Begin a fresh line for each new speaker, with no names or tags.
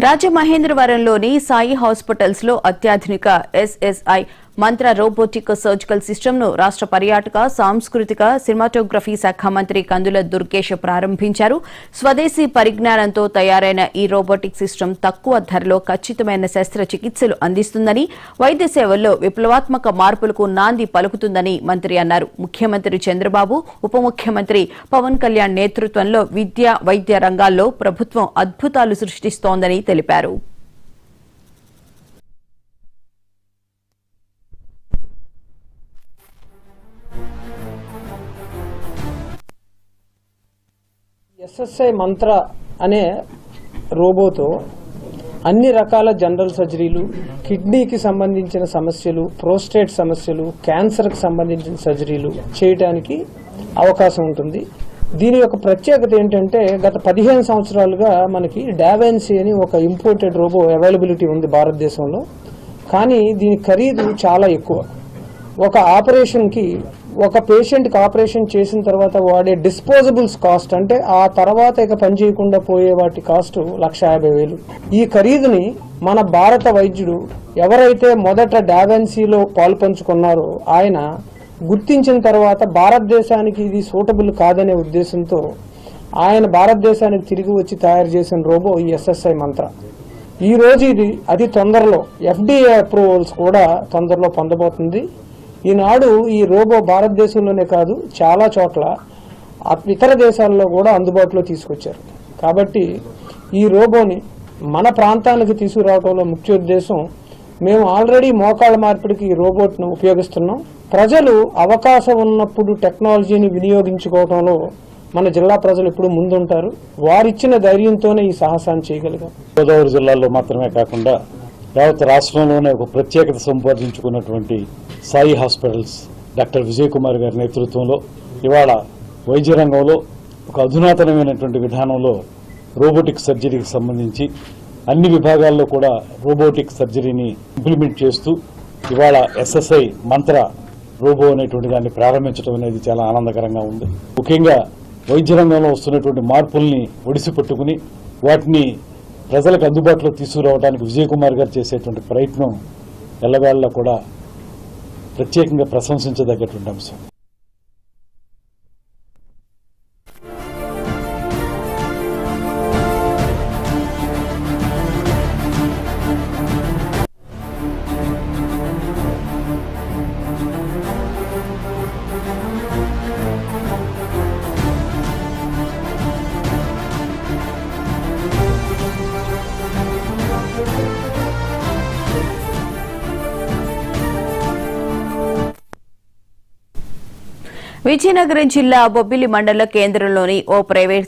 రాజమహేంద్రవరంలోని సాయి హాస్పిటల్స్లో అత్యాధునిక ఎస్ఎస్ఐ మంత్ర robotic surgical సిస్టమ్ను రాష్ట్ర పర్యాటక సాంస్కృతిక సినిమాటోగ్రఫీ శాఖ మంత్రి కందుల దుర్గేష్ ప్రారంభించారు. స్వదేశీ పరిజ్ఞానంతో తయారైన ఈ రోబోటిక్ సిస్టమ్ తక్కువ ధరలో ఖచ్చితమైన శస్త్రచికిత్సలు అందిస్తుందని వైద్య సేవల్లో విప్లవాత్మక మార్పులకు నాంది పలుకుతుందని మంత్రి అన్నారు. ముఖ్యమంత్రి చంద్రబాబు ఉప ముఖ్యమంత్రి పవన్ కళ్యాణ్ నేతృత్వంలో విద్య వైద్య రంగాల్లో ప్రభుత్వం అద్భుతాలు సృష్టిస్తోందని తెలిపారు.
ఎస్ఎస్ఐ మంత్ర అనే రోబోతో అన్ని రకాల జనరల్ సర్జరీలు కిడ్నీకి సంబంధించిన సమస్యలు ప్రోస్టేట్ సమస్యలు క్యాన్సర్కి సంబంధించిన సర్జరీలు చేయటానికి అవకాశం ఉంటుంది. దీని యొక్క ప్రత్యేకత ఏంటంటే గత పదిహేను సంవత్సరాలుగా మనకి డావెన్సీ అని ఒక ఇంపోర్టెడ్ రోబో అవైలబిలిటీ ఉంది భారతదేశంలో. కానీ దీని ఖరీదు చాలా ఎక్కువ. ఒక ఆపరేషన్కి ఒక పేషెంట్కి ఆపరేషన్ చేసిన తర్వాత వాడే డిస్పోజబుల్స్ కాస్ట్ అంటే ఆ తర్వాత ఇక పనిచేయకుండా పోయే వాటి కాస్ట్ లక్ష యాభై వేలు. ఈ ఖరీదుని మన భారత వైద్యుడు ఎవరైతే మొదట డావెన్సీలో పాల్పంచుకున్నారో ఆయన గుర్తించిన తర్వాత భారతదేశానికి ఇది సూటబుల్ కాదనే ఉద్దేశంతో ఆయన భారతదేశానికి తిరిగి వచ్చి తయారు చేసిన రోబో ఈ ఎస్ఎస్ఐ మంత్ర. ఈ రోజు ఇది అతి తొందరలో ఎఫ్డిఏ అప్రూవల్స్ కూడా తొందరలో పొందబోతుంది. ఈనాడు ఈ రోబో భారతదేశంలోనే కాదు చాలా చోట్ల ఇతర దేశాల్లో కూడా అందుబాటులో తీసుకొచ్చారు. కాబట్టి ఈ రోబోని మన ప్రాంతానికి తీసుకురావడంలో ముఖ్య ఉద్దేశం మేము ఆల్రెడీ మోకాళ్ళ మార్పిడికి ఈ రోబోట్ను ఉపయోగిస్తున్నాం. ప్రజలు అవకాశం ఉన్నప్పుడు టెక్నాలజీని వినియోగించుకోవడంలో మన జిల్లా ప్రజలు ఇప్పుడు ముందుంటారు. వారిచ్చిన ధైర్యంతోనే ఈ సాహసాన్ని చేయగలిగాం.
గోదావరి జిల్లాలో మాత్రమే కాకుండా యావత్ రాష్ట్రంలోనే ఒక ప్రత్యేకత సంపాదించుకున్నటువంటి సాయి హాస్పిటల్స్ డాక్టర్ విజయ్ కుమార్ గారి నేతృత్వంలో ఇవాళ వైద్య రంగంలో ఒక అధునాతనమైనటువంటి విధానంలో రోబోటిక్ సర్జరీకి సంబంధించి అన్ని విభాగాల్లో కూడా రోబోటిక్ సర్జరీని ఇంప్లిమెంట్ చేస్తూ ఇవాళ ఎస్ఎస్ఐ మంత్ర రోబో అనేటువంటి దాన్ని ప్రారంభించడం అనేది చాలా ఆనందకరంగా ఉంది. ముఖ్యంగా వైద్య రంగంలో వస్తున్నటువంటి మార్పుల్ని ఒడిసి పట్టుకుని వాటిని ప్రజలకు అందుబాటులో తీసుకురావడానికి విజయకుమార్ గారు చేసేటువంటి ప్రయత్నం ఎల్లవేళ్ళ కూడా ప్రత్యేకంగా ప్రశంసించదగ్గటువంటి అంశం.
విజయనగరం జిల్లా బొబ్బిలి మండల కేంద్రంలోని ఓ ప్రైవేట్